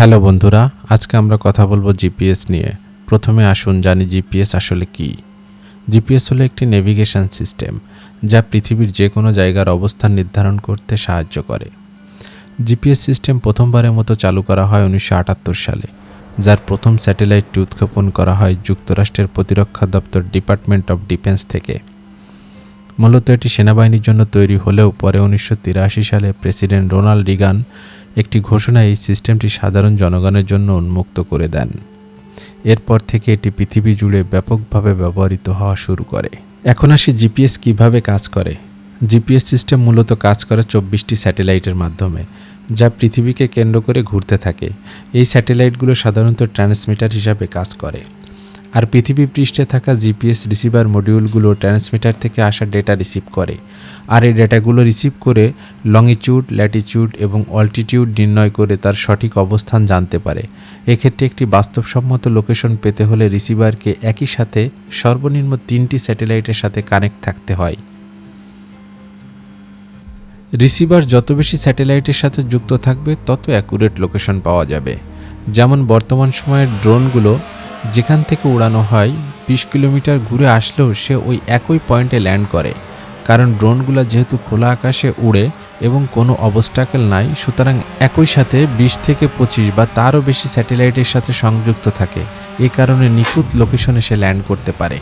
Hello বন্ধুরা, আজকে আমরা কথা বলব জিপিএস নিয়ে। প্রথমে আসুন জানি জিপিএস আসলে কি। জিপিএস হলো একটি নেভিগেশন সিস্টেম যা পৃথিবীর যে কোনো জায়গার অবস্থান নির্ধারণ করতে সাহায্য করে। জিপিএস সিস্টেম প্রথমবারের মতো চালু করা হয় উনিশশো আটাত্তর সালে, যার প্রথম স্যাটেলাইটটি উৎক্ষেপণ করা হয় যুক্তরাষ্ট্রের প্রতিরক্ষা দপ্তর ডিপার্টমেন্ট অফ ডিফেন্স থেকে। মূলত এটি সেনাবাহিনীর জন্য তৈরি হলেও পরে উনিশশো তিরাশি সালে প্রেসিডেন্ট রোনাল্ড রিগান একটি ঘোষণায় এই সিস্টেমটি সাধারণ জনগণের জন্য উন্মুক্ত করে দেন। এরপর থেকে এটি পৃথিবী জুড়ে ব্যাপকভাবে ব্যবহৃত হওয়া শুরু করে। এখন আসি জিপিএস কীভাবে কাজ করে। জিপিএস সিস্টেম মূলত কাজ করে চব্বিশটি স্যাটেলাইটের মাধ্যমে, যা পৃথিবীকে কেন্দ্র করে ঘুরতে থাকে। এই স্যাটেলাইটগুলো সাধারণত ট্রান্সমিটার হিসাবে কাজ করে। আর পৃথিবী পৃষ্ঠে থাকা জিপিএস রিসিভার মডিউলগুলো ট্রান্সমিটার থেকে আসা ডেটা রিসিভ করে। আর এই ডেটাগুলো রিসিভ করে লংিটিউড ল্যাটিচিউড এবং অল্টিটিউড নির্ণয় করে তার সঠিক অবস্থান জানতে পারে। এক্ষেত্রে একটি বাস্তবসম্মত লোকেশন পেতে হলে রিসিভারকে একই সাথে সর্বনিম্ন তিনটি স্যাটেলাইটের সাথে কানেক্ট থাকতে হয়। রিসিভার যত বেশি স্যাটেলাইটের সাথে যুক্ত থাকবে, তত অ্যাকুরেট লোকেশন পাওয়া যাবে। যেমন বর্তমান সময়ের ড্রোনগুলো যেখান থেকে উড়ানো হয়, বিশ কিলোমিটার ঘুরে আসলেও সে ওই একই পয়েন্টে ল্যান্ড করে। কারণ ড্রোনগুলো যেহেতু খোলা আকাশে উড়ে এবং কোনো অবস্টাকেল নাই, সুতরাং একই সাথে বিশ থেকে পঁচিশ বা তারও বেশি স্যাটেলাইটের সাথে সংযুক্ত থাকে। এ কারণে নিখুঁত লোকেশনে সে ল্যান্ড করতে পারে।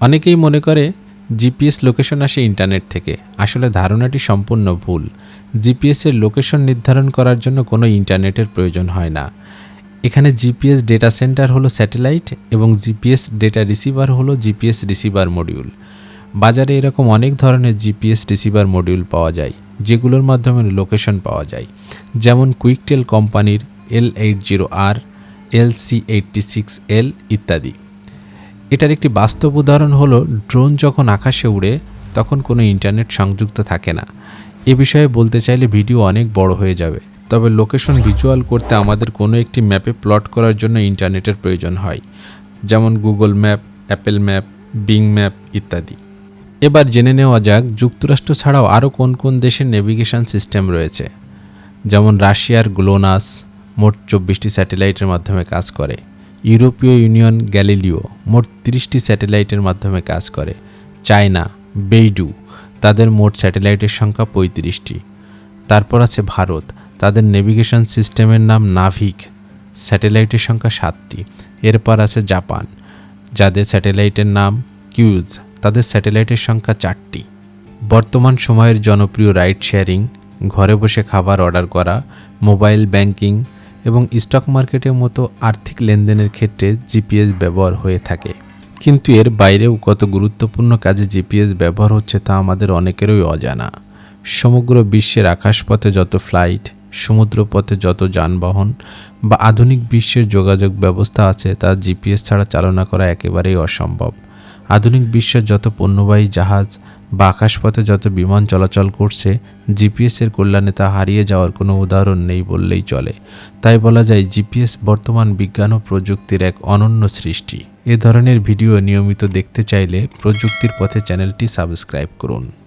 অনেকেই মনে করে, জিপিএস লোকেশন আসে ইন্টারনেট থেকে। আসলে ধারণাটি সম্পূর্ণ ভুল। জিপিএসের লোকেশন নির্ধারণ করার জন্য কোনো ইন্টারনেটের প্রয়োজন হয় না। এখানে জিপিএস ডেটা সেন্টার হলো স্যাটেলাইট এবং জিপিএস ডেটা রিসিভার হলো জিপিএস রিসিভার মডিউল। বাজারে এরকম অনেক ধরনের জিপিএস রিসিভার মডিউল পাওয়া যায়, যেগুলোর মাধ্যমে লোকেশন পাওয়া যায়। যেমন কুইকটেল কোম্পানির L eight zero R, L C eighty six L ইত্যাদি। এটার একটি বাস্তব উদাহরণ হলো, ড্রোন যখন আকাশে উড়ে, তখন কোনো ইন্টারনেট সংযুক্ত থাকে না। এ বিষয়ে বলতে চাইলে ভিডিও অনেক বড় হয়ে যাবে। তবে লোকেশন ভিজুয়াল করতে আমাদের কোনো একটি ম্যাপে প্লট করার জন্য ইন্টারনেটের প্রয়োজন হয়, যেমন Google map Apple map Bing map ইত্যাদি। এবার জেনে নেওয়া যাক যুক্তরাষ্ট্র ছাড়াও আরও কোন কোন দেশের নেভিগেশন সিস্টেম রয়েছে, যেমন রাশিয়ার গ্লোনাস মোট চব্বিশটি স্যাটেলাইটের মাধ্যমে কাজ করে, ইউরোপীয় ইউনিয়ন গ্যালিলিও মোট তিরিশটি স্যাটেলাইটের মাধ্যমে কাজ করে, চায়না, বেইডু, তাদের মোট স্যাটেলাইটের সংখ্যা পঁয়ত্রিশটি। তারপর আছে ভারত তাদের নেভিগেশন সিস্টেমের নাম নাভিক স্যাটেলাইটের সংখ্যা সাতটি। এরপর আছে জাপান যাদের স্যাটেলাইটের নাম কিউজ তাদের স্যাটেলাইটের সংখ্যা চারটি। বর্তমান সময়ের জনপ্রিয় রাইড শেয়ারিং ঘরে বসে খাবার অর্ডার করা মোবাইল ব্যাংকিং এবং স্টক মার্কেটের মতো আর্থিক লেনদেনের ক্ষেত্রে জিপিএস ব্যবহার হয়ে থাকে। কিন্তু এর বাইরেও কত গুরুত্বপূর্ণ কাজে জিপিএস ব্যবহার হচ্ছে তা আমাদের অনেকেরই অজানা। সমগ্র বিশ্বের আকাশপথে যত ফ্লাইট সমুদ্রপথে যত যানবাহন বা আধুনিক বিশ্বের যোগাযোগ ব্যবস্থা আছে, তা জিপিএস ছাড়া চালনা করা একেবারেই অসম্ভব। আধুনিক বিশ্বের যত পণ্যবাহী জাহাজ বা আকাশপথে যত বিমান চলাচল করছে জিপিএসের কল্যাণে তা হারিয়ে যাওয়ার কোনো উদাহরণ নেই বললেই চলে। তাই বলা যায়, জিপিএস বর্তমান বিজ্ঞান ও প্রযুক্তির এক অনন্য সৃষ্টি। এ ধরনের ভিডিও নিয়মিত দেখতে চাইলে প্রযুক্তির পথে চ্যানেলটি সাবস্ক্রাইব করুন।